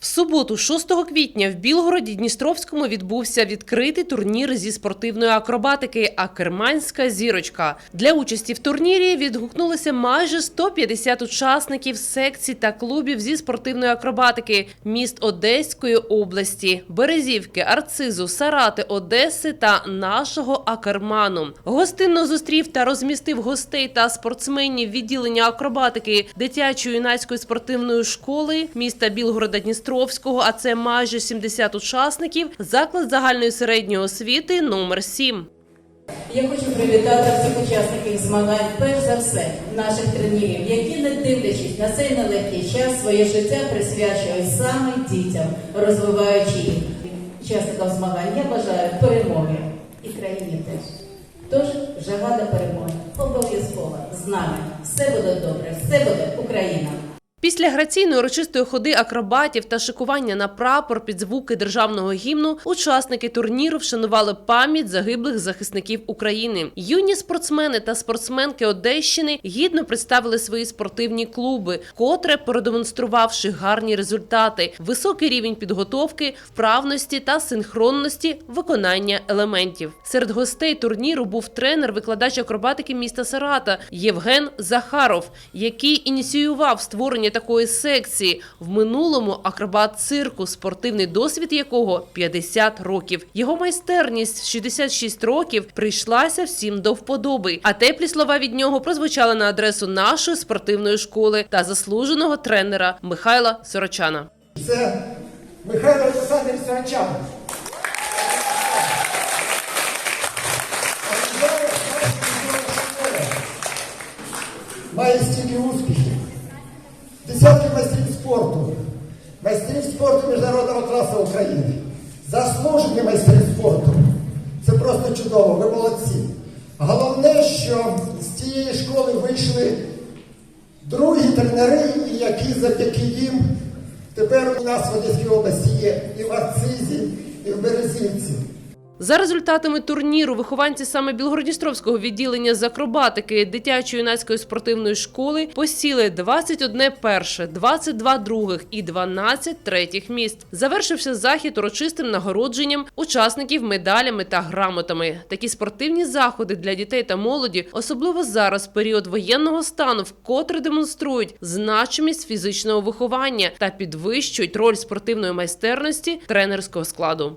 В суботу, 6 квітня, в Білгороді Дністровському відбувся відкритий турнір зі спортивної акробатики Акерманська зірочка. Для участі в турнірі відгукнулося майже 150 учасників секцій та клубів зі спортивної акробатики міст Одеської області, Березівки, Арцизу, Сарати, Одеси та нашого Акерману. Гостинно зустрів та розмістив гостей та спортсменів відділення акробатики дитячої юнацької спортивної школи міста Білгорода Дністровського, а це майже 70 учасників, заклад загальної середньої освіти номер 7. Я хочу привітати всіх учасників змагань, перш за все, наших тренерів, які, не дивлячись на цей нелегкий час, своє життя присвячують саме дітям, розвиваючи їх. Учасникам змагань я бажаю перемоги і країні теж. Тож жага до перемоги обов'язково з нами. Все буде добре, все буде. Після граційної урочистої ходи акробатів та шикування на прапор під звуки державного гімну учасники турніру вшанували пам'ять загиблих захисників України. Юні спортсмени та спортсменки Одещини гідно представили свої спортивні клуби, котре продемонструвавши гарні результати, високий рівень підготовки, вправності та синхронності виконання елементів. Серед гостей турніру був тренер-викладач акробатики міста Сарата Євген Захаров, який ініціював створення такої секції в минулому акробат цирку, спортивний досвід якого 50 років. Його майстерність в 66 років прийшлася всім до вподоби. А теплі слова від нього прозвучали на адресу нашої спортивної школи та заслуженого тренера Михайла Сорочана. Це Михайло Олександр Сарачан. Має стільки успіхів. Десятки майстрів спорту, майстрів спорту міжнародного класу України, заслужені майстри спорту. Це просто чудово, ви молодці. Головне, що з цієї школи вийшли другі тренери, які завдяки їм тепер у нас в Одеській області є і в Арцизі, і в Березівці. За результатами турніру вихованці саме Білгородністровського відділення з акробатики дитячої юнацької спортивної школи посіли 21 перше, 22 других і 12 третіх місць. Завершився захід урочистим нагородженням учасників медалями та грамотами. Такі спортивні заходи для дітей та молоді, особливо зараз, період воєнного стану, вкотре демонструють значимість фізичного виховання та підвищують роль спортивної майстерності тренерського складу.